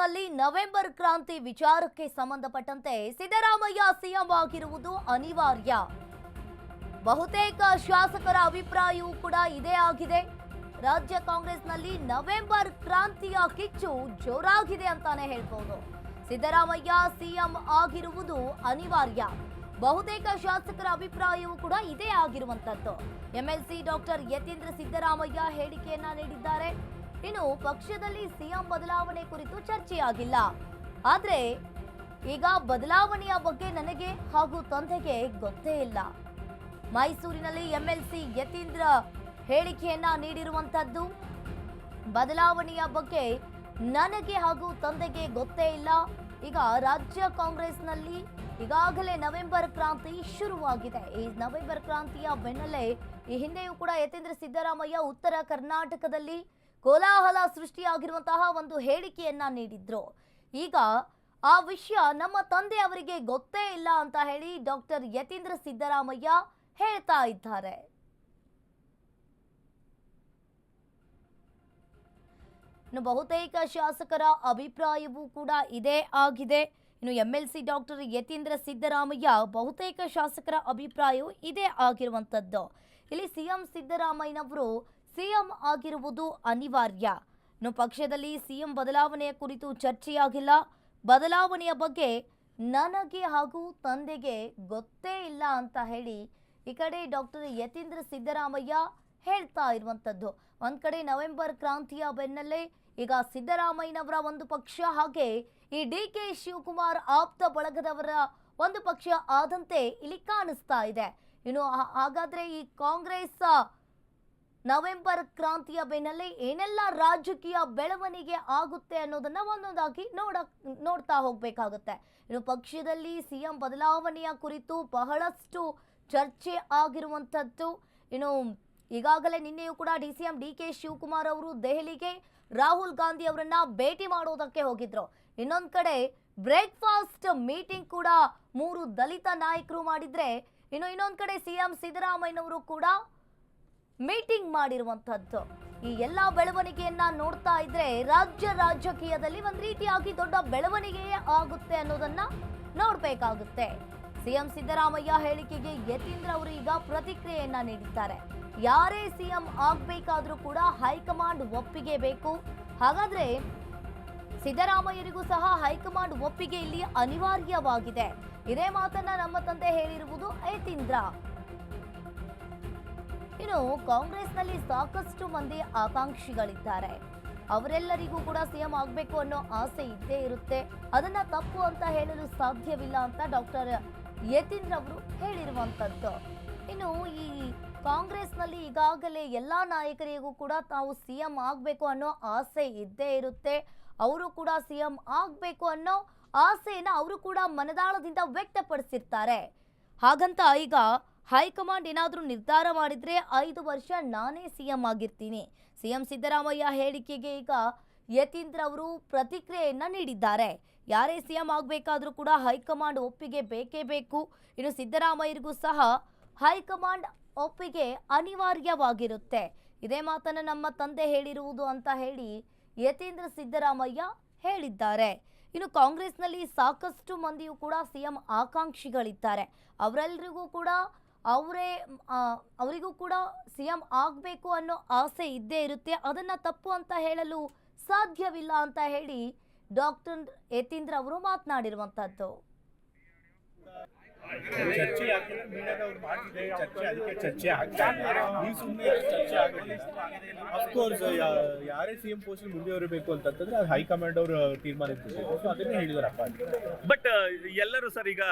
ಕಾಂಗ್ರೆಸ್ನಲ್ಲಿ ನವೆಂಬರ್ ಕ್ರಾಂತಿ ವಿಚಾರಕ್ಕೆ ಸಂಬಂಧಪಟ್ಟಂತೆ ಸಿದ್ದರಾಮಯ್ಯ ಸಿಎಂ ಆಗಿರುವುದು ಅನಿವಾರ್ಯ. ಬಹುತೇಕ ಶಾಸಕರ ಅಭಿಪ್ರಾಯವೂ ಕೂಡ ಇದೇ ಆಗಿದೆ. ರಾಜ್ಯ ಕಾಂಗ್ರೆಸ್ನಲ್ಲಿ ನವೆಂಬರ್ ಕ್ರಾಂತಿಯ ಕಿಚ್ಚು ಜೋರಾಗಿದೆ ಅಂತಾನೆ ಹೇಳ್ಬೋದು. ಸಿದ್ದರಾಮಯ್ಯ ಸಿಎಂ ಆಗಿರುವುದು ಅನಿವಾರ್ಯ. ಬಹುತೇಕ ಶಾಸಕರ ಅಭಿಪ್ರಾಯವೂ ಕೂಡ ಇದೇ ಆಗಿರುವಂತದ್ದು ಎಂಎಲ್ಸಿ ಡಾಕ್ಟರ್ ಯತೀಂದ್ರ ಸಿದ್ದರಾಮಯ್ಯ ಹೇಳಿಕೆಯನ್ನ ನೀಡಿದ್ದಾರೆ. ಇನ್ನು ಪಕ್ಷದಲ್ಲಿ ಸಿಎಂ ಬದಲಾವಣೆ ಕುರಿತು ಚರ್ಚೆಯಾಗಿಲ್ಲ. ಆದ್ರೆ ಈಗ ಬದಲಾವಣೆಯ ಬಗ್ಗೆ ನನಗೆ ಹಾಗೂ ತಂದೆಗೆ ಗೊತ್ತೇ ಇಲ್ಲ. ಮೈಸೂರಿನಲ್ಲಿ ಎಂಎಲ್ಸಿ ಯತೀಂದ್ರ ಹೇಳಿಕೆಯನ್ನ ನೀಡಿರುವಂತದ್ದು, ಬದಲಾವಣೆಯ ಬಗ್ಗೆ ನನಗೆ ಹಾಗೂ ತಂದೆಗೆ ಗೊತ್ತೇ ಇಲ್ಲ. ಈಗ ರಾಜ್ಯ ಕಾಂಗ್ರೆಸ್ನಲ್ಲಿ ಈಗಾಗಲೇ ನವೆಂಬರ್ ಕ್ರಾಂತಿ ಶುರುವಾಗಿದೆ. ಈ ನವೆಂಬರ್ ಕ್ರಾಂತಿಯ ಬೆನ್ನಲ್ಲೇ ಈ ಹಿಂದೆಯೂ ಕೂಡ ಯತೀಂದ್ರ ಸಿದ್ದರಾಮಯ್ಯ ಉತ್ತರ ಕರ್ನಾಟಕದಲ್ಲಿ ಕೋಲಾಹಲ ಸೃಷ್ಟಿಯಾಗಿರುವಂತಹ ಒಂದು ಹೇಳಿಕೆಯನ್ನ ನೀಡಿದ್ರು. ಈಗ ಆ ವಿಷಯ ನಮ್ಮ ತಂದೆ ಅವರಿಗೆ ಗೊತ್ತೇ ಇಲ್ಲ ಅಂತ ಹೇಳಿ ಡಾಕ್ಟರ್ ಯತೀಂದ್ರ ಸಿದ್ದರಾಮಯ್ಯ ಹೇಳ್ತಾ ಇದ್ದಾರೆ. ಇನ್ನು ಬಹುತೇಕ ಶಾಸಕರ ಅಭಿಪ್ರಾಯವೂ ಕೂಡ ಇದೇ ಆಗಿದೆ. ಇನ್ನು M L C doctor Yathindra Siddaramaiah ಬಹುತೇಕ ಶಾಸಕರ ಅಭಿಪ್ರಾಯವು ಇದೇ ಆಗಿರುವಂಥದ್ದು. ಇಲ್ಲಿ ಸಿಎಂ ಸಿದ್ದರಾಮಯ್ಯನವರು ಸಿಎಂ ಆಗಿರುವುದು ಅನಿವಾರ್ಯ. ಇನ್ನು ಪಕ್ಷದಲ್ಲಿ ಸಿಎಂ ಬದಲಾವಣೆಯ ಕುರಿತು ಚರ್ಚೆಯಾಗಿಲ್ಲ. ಬದಲಾವಣೆಯ ಬಗ್ಗೆ ನನಗೆ ಹಾಗೂ ತಂದೆಗೆ ಗೊತ್ತೇ ಇಲ್ಲ ಅಂತ ಹೇಳಿ ಈ ಕಡೆ ಡಾಕ್ಟರ್ ಯತೀಂದ್ರ ಸಿದ್ದರಾಮಯ್ಯ ಹೇಳ್ತಾ ಇರುವಂಥದ್ದು ಒಂದ್ ಕಡೆ ನವೆಂಬರ್ ಕ್ರಾಂತಿಯ ಬೆನ್ನಲ್ಲೇ ಈಗ ಸಿದ್ದರಾಮಯ್ಯನವರ ಒಂದು ಪಕ್ಷ ಹಾಗೆ ಈ ಡಿ ಕೆ ಶಿವಕುಮಾರ್ ಆಪ್ತ ಬಳಗದವರ ಒಂದು ಪಕ್ಷ ಆದಂತೆ ಇಲ್ಲಿ ಕಾಣಿಸ್ತಾ ಇದೆ. ಇನ್ನು ಹಾಗಾದ್ರೆ ಈ ಕಾಂಗ್ರೆಸ್ ನವೆಂಬರ್ ಕ್ರಾಂತಿಯ ಬೆನ್ನಲ್ಲೇ ಏನೆಲ್ಲ ರಾಜಕೀಯ ಬೆಳವಣಿಗೆ ಆಗುತ್ತೆ ಅನ್ನೋದನ್ನ ಒಂದೊಂದಾಗಿ ನೋಡ, ನೋಡ್ತಾ ಹೋಗ್ಬೇಕಾಗುತ್ತೆ. ಇನ್ನು ಪಕ್ಷದಲ್ಲಿ ಸಿಎಂ ಬದಲಾವಣೆಯ ಕುರಿತು ಬಹಳಷ್ಟು ಚರ್ಚೆ ಆಗಿರುವಂಥದ್ದು. ಇನ್ನು ಈಗಾಗಲೇ ನಿನ್ನೆಯೂ ಕೂಡ D C M D K Shivakumar ಅವರು ದೆಹಲಿಗೆ ರಾಹುಲ್ ಗಾಂಧಿ ಅವರನ್ನ ಭೇಟಿ ಮಾಡೋದಕ್ಕೆ ಹೋಗಿದ್ರು. ಇನ್ನೊಂದು ಕಡೆ ಬ್ರೇಕ್ಫಾಸ್ಟ್ ಮೀಟಿಂಗ್ ಕೂಡ ಮೂರು ದಲಿತ ನಾಯಕರು ಮಾಡಿದ್ರೆ, ಇನ್ನು ಇನ್ನೊಂದು ಕಡೆ ಸಿಎಂ ಸಿದ್ದರಾಮಯ್ಯನವರು ಕೂಡ ಮೀಟಿಂಗ್ ಮಾಡಿರುವಂತದ್ದು ಈ ಎಲ್ಲಾ ಬೆಳವಣಿಗೆಯನ್ನ ನೋಡ್ತಾ ಇದ್ರೆ ರಾಜ್ಯ ರಾಜಕೀಯದಲ್ಲಿ ಒಂದು ರೀತಿಯಾಗಿ ದೊಡ್ಡ ಬೆಳವಣಿಗೆಯೇ ಆಗುತ್ತೆ ಅನ್ನೋದನ್ನ ನೋಡ್ಬೇಕಾಗುತ್ತೆ. ಸಿಎಂ ಸಿದ್ದರಾಮಯ್ಯ ಹೇಳಿಕೆಗೆ ಯತೀಂದ್ರ ಅವರು ಈಗ ಪ್ರತಿಕ್ರಿಯೆಯನ್ನ ನೀಡಿದ್ದಾರೆ. ಯಾರೇ ಸಿಎಂ ಆಗ್ಬೇಕಾದ್ರೂ ಕೂಡ ಹೈಕಮಾಂಡ್ ಒಪ್ಪಿಗೆ ಬೇಕು. ಹಾಗಾದ್ರೆ ಸಿದ್ದರಾಮಯ್ಯರಿಗೂ ಸಹ ಹೈಕಮಾಂಡ್ ಒಪ್ಪಿಗೆ ಇಲ್ಲಿ ಅನಿವಾರ್ಯವಾಗಿದೆ. ಇದೇ ಮಾತನ್ನ ನಮ್ಮ ತಂದೆ ಹೇಳಿರುವುದು ಯತೀಂದ್ರ. ಇನ್ನು ಕಾಂಗ್ರೆಸ್ನಲ್ಲಿ ಸಾಕಷ್ಟು ಮಂದಿ ಆಕಾಂಕ್ಷಿಗಳಿದ್ದಾರೆ. ಅವರೆಲ್ಲರಿಗೂ ಕೂಡ ಸಿಎಂ ಆಗಬೇಕು ಅನ್ನೋ ಆಸೆ ಇದ್ದೇ ಇರುತ್ತೆ. ಅದನ್ನ ತಪ್ಪು ಅಂತ ಹೇಳಲು ಸಾಧ್ಯವಿಲ್ಲ ಅಂತ ಡಾಕ್ಟರ್ ಯತೀಂದ್ರ ಅವರು ಹೇಳಿರುವಂತದ್ದು. ಇನ್ನು ಈ ಕಾಂಗ್ರೆಸ್ನಲ್ಲಿ ಈಗಾಗಲೇ ಎಲ್ಲಾ ನಾಯಕರಿಗೂ ಕೂಡ ತಾವು ಸಿಎಂ ಆಗಬೇಕು ಅನ್ನೋ ಆಸೆ ಇದ್ದೇ ಇರುತ್ತೆ. ಅವರು ಕೂಡ ಸಿಎಂ ಆಗಬೇಕು ಅನ್ನೋ ಆಸೆಯನ್ನು ಅವರು ಕೂಡ ಮನದಾಳದಿಂದ ವ್ಯಕ್ತಪಡಿಸಿರ್ತಾರೆ. ಹಾಗಂತ ಈಗ ಹೈಕಮಾಂಡ್ ಏನಾದರೂ ನಿರ್ಧಾರ ಮಾಡಿದ್ರೆ ಐದು ವರ್ಷ ನಾನೇ ಸಿಎಂ ಆಗಿರ್ತೀನಿ. ಸಿಎಂ ಸಿದ್ದರಾಮಯ್ಯ ಹೇಳಿಕೆಗೆ ಈಗ ಯತೀಂದ್ರ ಅವರು ಪ್ರತಿಕ್ರಿಯೆಯನ್ನು ನೀಡಿದ್ದಾರೆ. ಯಾರೇ ಸಿಎಂ ಆಗಬೇಕಾದರೂ ಕೂಡ ಹೈಕಮಾಂಡ್ ಒಪ್ಪಿಗೆ ಬೇಕೇ ಬೇಕು. ಇನ್ನು ಸಿದ್ದರಾಮಯ್ಯರಿಗೂ ಸಹ ಹೈಕಮಾಂಡ್ ಒಪ್ಪಿಗೆ ಅನಿವಾರ್ಯವಾಗಿರುತ್ತೆ. ಇದೇ ಮಾತನ್ನು ನಮ್ಮ ತಂದೆ ಹೇಳಿರುವುದು ಅಂತ ಹೇಳಿ ಯತೀಂದ್ರ ಸಿದ್ದರಾಮಯ್ಯ ಹೇಳಿದ್ದಾರೆ. ಇನ್ನು ಕಾಂಗ್ರೆಸ್ನಲ್ಲಿ ಸಾಕಷ್ಟು ಮಂದಿಯೂ ಕೂಡ ಸಿಎಂ ಆಕಾಂಕ್ಷಿಗಳಿದ್ದಾರೆ. ಅವರೆಲ್ಲರಿಗೂ ಕೂಡ ಅವರೇ ಅವರಿಗೂ ಕೂಡ ಸಿ ಎಂ ಆಗಬೇಕು ಅನ್ನೋ ಆಸೆ ಇದ್ದೇ ಇರುತ್ತೆ. ಅದನ್ನು ತಪ್ಪು ಅಂತ ಹೇಳಲು ಸಾಧ್ಯವಿಲ್ಲ ಅಂತ ಹೇಳಿ ಡಾಕ್ಟರ್ ಯತೀಂದ್ರ ಅವರು ಮಾತನಾಡಿರುವಂತದ್ದು ಚರ್ಚೆ ಆಗ್ತಿದೆ. ಮೀಡಿಯಾದವ್ರು ಚರ್ಚೆ ಅದಕ್ಕೆ ಚರ್ಚೆ ಆಗ್ತಾ ಇದೆ. ನೀವು ಸುಮ್ಮನೆ ಚರ್ಚೆ ಆಗಿದೆ ಅಫ್ಕೋರ್ಸ್ ಯಾರೇ ಸಿ ಎಂ ಪೋಸ್ಟ್ ಮುಂದುವರಿಬೇಕು ಅಂತಂತಂದ್ರೆ ಅದು ಹೈಕಮಾಂಡ್ ಅವರು ತೀರ್ಮಾನ ಸೊ ಅದನ್ನೇ ಹೇಳಿದಾರಪ್ಪ ಬಟ್ ಎಲ್ಲರೂ ಸರ್ ಈಗ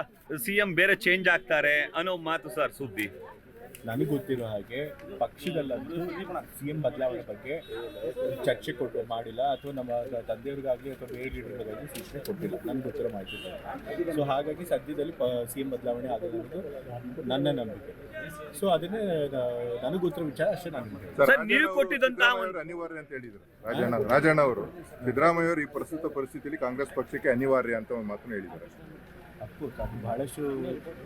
ಸಿಎಂ ಬೇರೆ ಚೇಂಜ್ ಆಗ್ತಾರೆ ಅನ್ನೋ ಮಾತು ಸರ್ ಸುದ್ದಿ. ನನಗೆ ಗೊತ್ತಿರೋ ಹಾಗೆ ಪಕ್ಷದಲ್ಲಂತೂ ಸಿ ಎಂ ಬದಲಾವಣೆ ಬಗ್ಗೆ ಚರ್ಚೆ ಕೊಟ್ಟು ಮಾಡಿಲ್ಲ ಅಥವಾ ನಮ್ಮ ತಂದೆಯವ್ರಿಗಾಗಲಿ ಅಥವಾ ಬೇರೆ ಲೀಡರ್ಗಾಗಲಿ ಸೂಚನೆ ಕೊಟ್ಟಿಲ್ಲ. ನನಗೆ ಗೊತ್ತಿರೋ ಮಾಹಿತಿ ಸೊ ಹಾಗಾಗಿ ಸದ್ಯದಲ್ಲಿ ಸಿ ಎಂ ಬದಲಾವಣೆ ಆಗೋದು ನನ್ನ ನಂಬಿಕೆ. ಸೊ ಅದನ್ನೇ ನನಗೆ ಗೊತ್ತಿರೋ ವಿಚಾರ ಅಷ್ಟೇ ನಾನು ಸರ್, ನೀವು ಕೊಟ್ಟಿದ್ದಂತಹ ಅನಿವಾರ್ಯ ಅಂತ ಹೇಳಿದ್ರು. ರಾಜಣ್ಣ ರಾಜಣ್ಣ ಅವರು ಸಿದ್ದರಾಮಯ್ಯ ಅವರು ಈ ಪ್ರಸ್ತುತ ಪರಿಸ್ಥಿತಿಯಲ್ಲಿ ಕಾಂಗ್ರೆಸ್ ಪಕ್ಷಕ್ಕೆ ಅನಿವಾರ್ಯ ಅಂತ ಒಂದು ಮಾತನ್ನು ಹೇಳಿದ್ದಾರೆ. ಅಫ್ಕೋರ್ಸ್ ಅದು ಬಹಳಷ್ಟು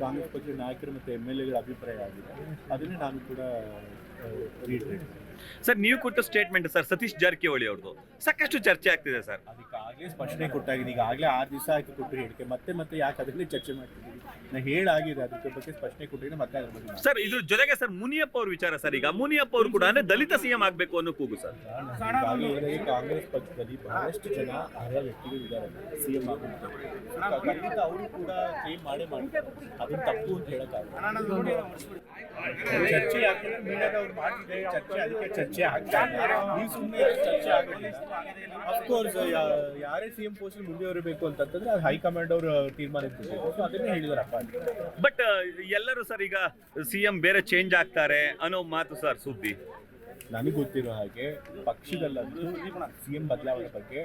ಕಾಂಗ್ರೆಸ್ ಪಕ್ಷದ ನಾಯಕರು ಮತ್ತು ಎಂ ಎಲ್ ಎಗಳ ಅಭಿಪ್ರಾಯ ಆಗಿದೆ. ಅದನ್ನೇ ನಾನು ಕೂಡ ರೀಟ್ರೇಟ್ ಸರ್ ನೀವು ಕೊಟ್ಟ ಸ್ಟೇಟ್ಮೆಂಟ್ ಸರ್ ಸತೀಶ್ ಜಾರಕಿಹೊಳಿ ಅವ್ರದ್ದು. ಸಾಕಷ್ಟು ಚರ್ಚೆ ಆಗ್ತಿದೆ ಸರ್ ಅದಕ್ಕೆ ಆ ಆಗಲೇ ಸ್ಪಷ್ಟನೆ ಕೊಟ್ಟಾಗಿದೆ. ಈಗ ಆಗಲೇ ಆರು ದಿವಸ ಆಯ್ತು ಕೊಟ್ಟು ಹೇಳಿಕೆ. ಮತ್ತೆ ಮತ್ತೆ ಯಾಕೆ ಅದನ್ನೇ ಚರ್ಚೆ ಮಾಡ್ತಿದ್ದೀವಿ ನಾ ಹೇಳಾಗಿದೆ. ಅದಕ್ಕೆ ಬಗ್ಗೆ ಸ್ಪಷ್ಟನೆ ಕೊಟ್ಟಿದ್ರೆ ಮತ್ತೆ ಅದ್ರ ಬಗ್ಗೆ ಸರ್ ಇದ್ರ ಜೊತೆಗೆ ಸರ್ ಮುನಿಯಪ್ಪ ಅವ್ರ ವಿಚಾರ ಸರ್. ಈಗ ಮುನಿಯಪ್ಪ ಅವರು ಕೂಡ ಅಂದ್ರೆ ದಲಿತ ಸಿಎಂ ಆಗ್ಬೇಕು ಅನ್ನೋ ಕೂಗು ಸರ್. ಕಾಂಗ್ರೆಸ್ ಪಕ್ಷದಲ್ಲಿ ಬಹಳಷ್ಟು ಜನ ಅರ್ಹ ವ್ಯಕ್ತಿಗಳು ಇದ್ದಾರೆ. ಸಿಎಂ ಆಗುವಂಥದ್ದು ಖಂಡಿತ ಅವರು ಕೂಡ ಕ್ಲೇಮ್ ಮಾಡೇ ಮಾಡ್ತಾರೆ. ಅದನ್ನ ತಪ್ಪು ಅಂತ ಹೇಳಕ್ಕಾಗಲ್ಲ. ಚರ್ಚೆ ಮೀಡಿಯಾದವ್ರು ಮಾಡ್ತಿದ್ದಾರೆ ಚರ್ಚೆ ಅದಕ್ಕೆ ಚರ್ಚೆ ಆಗ್ತಾ ಇಲ್ಲ. ನೀವು ಸುಮ್ಮನೆ ಚರ್ಚೆ ಅಫ್ಕೋರ್ಸ್ ಯಾರೇ ಸಿಎಂ ಪೋಸ್ಟ್ ಮುಂದೆ ಅಂತಂತಂದ್ರೆ ಅದು ಹೈಕಮಾಂಡ್ ಅವರು ತೀರ್ಮಾನ ಸೊ ಅದನ್ನೇ ಹೇಳಿದಾರಪ್ಪ. ಬಟ್ ಎಲ್ಲರೂ ಸರ್ ಈಗ ಸಿಎಂ ಬೇರೆ ಚೇಂಜ್ ಆಗ್ತಾರೆ ಅನ್ನೋ ಮಾತು ಸರ್ ಸುದ್ದಿ. ನನಗೆ ಗೊತ್ತಿರೋ ಹಾಗೆ ಪಕ್ಷದಲ್ಲಂತೂ ಸಿಎಂ ಬದಲಾವಣೆ ಬಗ್ಗೆ